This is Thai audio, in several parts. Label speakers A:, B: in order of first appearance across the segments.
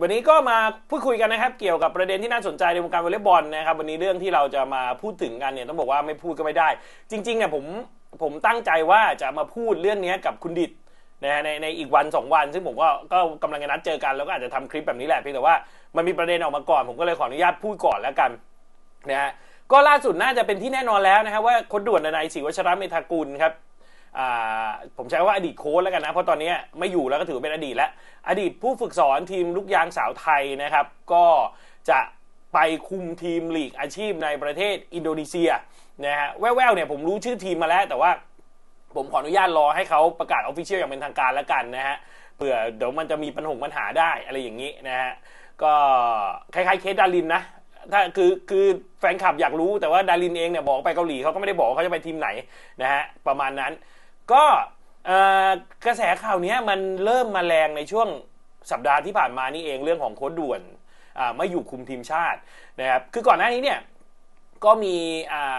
A: วันนี้ก็มาพูดคุยกันนะครับ เกี่ยวกับประเด็นที่น่าสนใจในวงการวอลเลย์บอลนะครับ วันนี้เรื่องที่เราจะมาพูดถึงกันเนี่ยต้องบอกว่าไม่พูดก็ไม่ได้ จริงๆเนี่ยผมผมตั้งใจว่าจะมาพูดเรื่องนี้กับคุณดิดนะฮะในในอีกวันสองวัน ซึ่งผมก็ก็กำลังจะนัดเจอกันแล้วก็อาจจะทำคลิปแบบนี้แหละเพียงแต่ว่ามันมีประเด็นออกมาก่อน ผมก็เลยขออนุญาตพูดก่อนแล้วกันนะฮะก็ล่าสุดน่าจะเป็นที่แน่นอนแล้วนะครับว่าคนด่วนนายศรีวัชระเมธากุลครับ ผมใช้ว่าอดีตโค้ชแล้วกันนะ เพราะตอนนี้ไม่อยู่แล้วก็ถือเป็นอดีตแล้ว อดีตผู้ฝึกสอนทีมลูกยางสาวไทยนะครับ ก็จะไปคุมทีมลีกอาชีพในประเทศอินโดนีเซียนะฮะแว่วๆเนี่ยผมรู้ชื่อทีมมาแล้ว แต่ว่าผมขออนุญาตรอให้เขาประกาศออฟฟิเชียลอย่างเป็นทางการแล้วกันนะฮะเผื่อเดี๋ยวมันจะมีปัญหาปัญหาได้อะไรอย่างนี้นะฮะก็คล้ายๆเคสดารินนะถ้าคือคือแฟนคลับอยากรู้แต่ว่าดารินเองเนี่ยบอกไปเกาหลีเขาก็ไม่ได้บอกเขาจะไปทีมไหนนะฮะประมาณนั้น ก็กระแสข่าวนี้มันเริ่มมาแรงในช่วงสัปดาห์ที่ผ่านมานี่เองเรื่องของโค้ดด่วนไม่อยู่คุมทีมชาตินะครับคือก่อนหน้านี้เนี่ยก็มี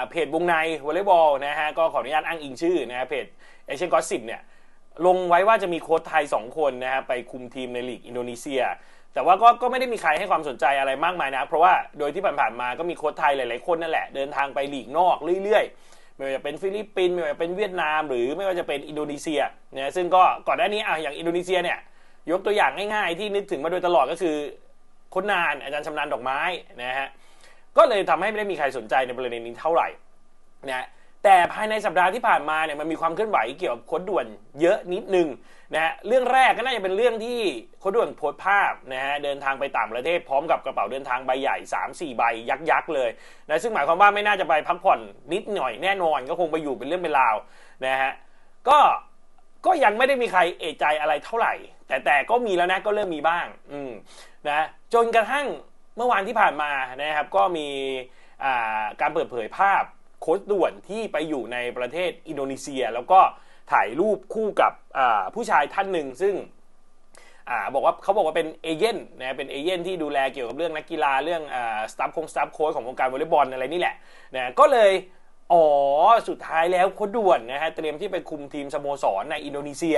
A: เพจวงในวอลเลย์บอลนะฮะก็ขออนุญาตอ้างอิงชื่อนะฮะเพจเอเชียนกอสิบเนี่ยลงไว้ว่าจะมีโค้ชไทย 2 คนนะฮะไปคุมทีมในลีกอินโดนีเซีย แต่ว่าก็ก็ไม่ได้มีใครให้ความสนใจอะไรมากมายนะ เพราะว่าโดยที่ผ่านๆมาก็มีโค้ชไทยหลายๆคนนั่นแหละ เดินทางไปลีกนอกเรื่อยๆ ไม่ว่าจะเป็นฟิลิปปินส์ไม่ว่าจะเป็นเวียดนาม หรือไม่ว่าจะเป็นอินโดนีเซียนะซึ่งก็ก่อนหน้านี้อะอย่างอินโดนีเซียเนี่ยยกตัวอย่างง่ายๆ ที่นึกถึงมาโดยตลอดก็คือคนนานอาจารย์ชำนาญดอกไม้นะฮะก็เลยทำให้ไม่ได้มีใครสนใจในประเด็นนี้เท่าไหร่นะ แต่ภายในสัปดาห์ที่ผ่านมาเนี่ยมันมีความเคลื่อนไหวเกี่ยวกับโค้ดด่วนเยอะนิดนึงนะฮะเรื่องแรกก็น่าจะเป็นเรื่องที่โค้ดด่วนโพสต์ภาพนะฮะเดินทางไปต่างประเทศพร้อมกับกระเป๋าเดินทางใบใหญ่ 3-4 ใบยักษ์ๆเลยนะซึ่งหมายความว่าไม่น่าจะไปพักผ่อนนิดหน่อยแน่นอนก็คงไปอยู่เป็นเรื่องเป็นราวนะฮะก็ก็ยังไม่ได้มีใครเอะใจอะไรเท่าไหร่ แต่แต่ก็มีแล้วนะก็เริ่มมีบ้าง อืมนะจนกระทั่งเมื่อวานที่ผ่านมานะครับ ก็มีการเปิดเผยภาพ โค้ชด่วนที่ไปอยู่ในประเทศอินโดนีเซีย แล้วก็ถ่ายรูปคู่กับผู้ชายท่านหนึ่งซึ่งอบอกว่าเขาบอกว่าเป็นเอเย่นนะเป็นเอเย่นที่ดูแลเกี่ยวกับเรื่องนักกีฬาเรื่องสตาฟคงสตาฟโค้ชของวงการวอลเลย์บอลอะไรนี่แหละนะก็เลยอ๋อสุดท้ายแล้วโค้ชด่วนนะฮะเตรียมที่ไปคุมทีมสโมสรในอินโดนีเซีย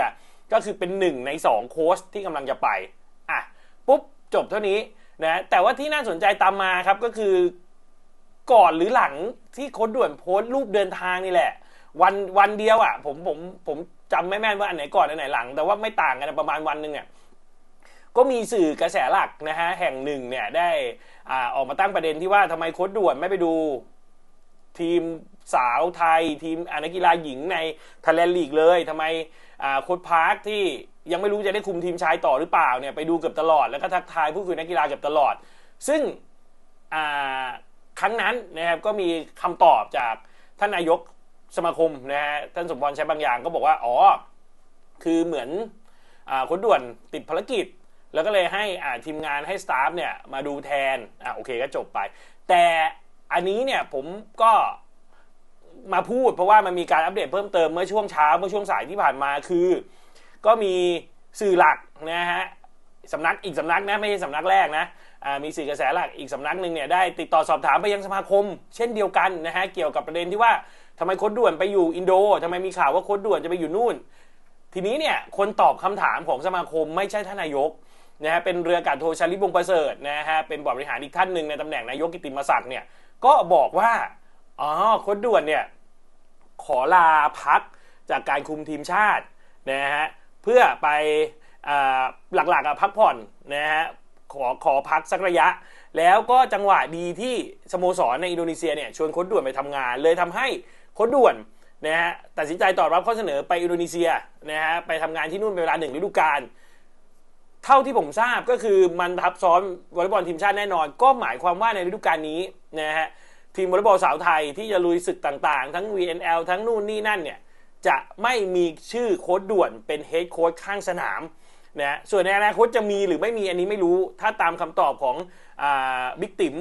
A: ก็คือเป็นหนึ่งในสองโค้ชที่กำลังจะไปอะปุ๊บจบเท่านี้นะแต่ว่าที่น่าสนใจตามมาครับก็คือ ก่อนหรือหลังที่โค้ดด่วนโพสต์รูปเดินทางนี่แหละ วันวันเดียวอะ ผมผมผมจำไม่แม่นว่าอันไหนก่อนอันไหนหลัง แต่ว่าไม่ต่างกันประมาณวันหนึ่งอะก็มีสื่อกระแสหลักนะฮะแห่งหนึ่งเนี่ยได้อ่าออกมาตั้งประเด็นที่ว่าทำไมโค้ดด่วนไม่ไปดูทีมสาวไทย ทีมนักกีฬาหญิงในทยแลนลีกเลยทำไมอ่าโค้ดพาร์คที่ยังไม่รู้จะได้คุมทีมชายต่อหรือเปล่าเนี่ยไปดูเกือบตลอดแล้วก็ทักทายผู้คุยนักกีฬาเกือบตลอด ซึ่งอ่า ครั้งนั้นนะครับก็มีคำตอบจากท่านนายกสมาคมนะฮะท่านสมพรใช้บางอย่างก็บอกว่าอ๋อคือเหมือนอคนด่วนติดภารกิจ แล้วก็เลยให้ทีมงานให้สตาฟเนี่ยมาดูแทนอ่าโอเคก็จบไป แต่อันนี้เนี่ยผมก็มาพูดเพราะว่ามันมีการอัปเดตเพิ่มเติมเมื่อช่วงเช้าเมื่อช่วงสายที่ผ่านมาคือ ก็มีสื่อหลักนะฮะ สำนักอีกสำนักนะไม่ใช่สำนักแรกนะมีสื่อกระแสหลักอีกสำนักหนึ่งเนี่ยได้ติดต่อสอบถามไปยังสมาคม เช่นเดียวกันนะฮะเกี่ยวกับประเด็นที่ว่าทำไมโค้ดด่วนไปอยู่อินโดทำไมมีข่าวว่าโค้ดด่วนจะไปอยู่นู่น ทีนี้เนี่ยคนตอบคำถามของสมาคมไม่ใช่ท่านนายกนะฮะเป็นเรืออากาศโทชาลิบงประเสริฐนะฮะเป็นบอริหารอีกท่านหนึ่งในตำแหน่งนายกกิติมศักดิ์เนี่ยก็บอกว่าอ๋อโค้ดด่วนเนี่ยขอลาพักจากการคุมทีมชาตินะฮะเพื่อไป หลักๆอะพักผ่อนนะฮะขอขอพักสักระยะ แล้วก็จังหวะดีที่สโมสรในอินโดนีเซียเนี่ยชวนโค้ดด่วนไปทำงาน เลยทำให้โค้ดด่วนนะฮะตัดสินใจตอบรับข้อเสนอไปอินโดนีเซียนะฮะไปทำงานที่นู่นเป็นเวลาหนึ่งฤดูกาลเท่าที่ผมทราบก็คือมันทับซ้อนวอลเลย์บอลทีมชาติแน่นอน ก็หมายความว่าในฤดูกาลนี้นะฮะทีมวอลเลย์บอลสาวไทยที่จะลุยศึกต่างๆ ทั้ง VNL ทั้งนู่นนี่นั่นเนี่ยจะไม่มีชื่อโค้ดด่วนเป็นเฮดโค้ดข้างสนาม นะส่วนในอนาคตจะมีหรือไม่มีอันนี้ไม่รู้ ถ้าตามคำตอบของบิ๊กติ๋ม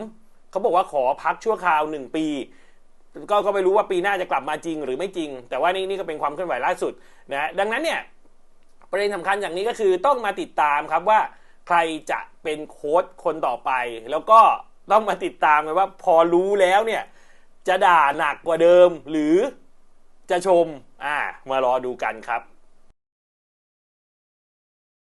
A: เขาบอกว่าขอพักชั่วคราว 1 ปี ก็ก็ไม่รู้ว่าปีหน้าจะกลับมาจริงหรือไม่จริง แต่ว่านี่นี่ก็เป็นความเคลื่อนไหวล่าสุดนะดังนั้นเนี่ยประเด็นสำคัญอย่างนี้ก็คือต้องมาติดตามครับว่าใครจะเป็นโค้ดคนต่อไป แล้วก็ต้องมาติดตามกันว่าพอรู้แล้วเนี่ยจะด่าหนักกว่าเดิมหรือจะชม อ่ามารอดูกันครับ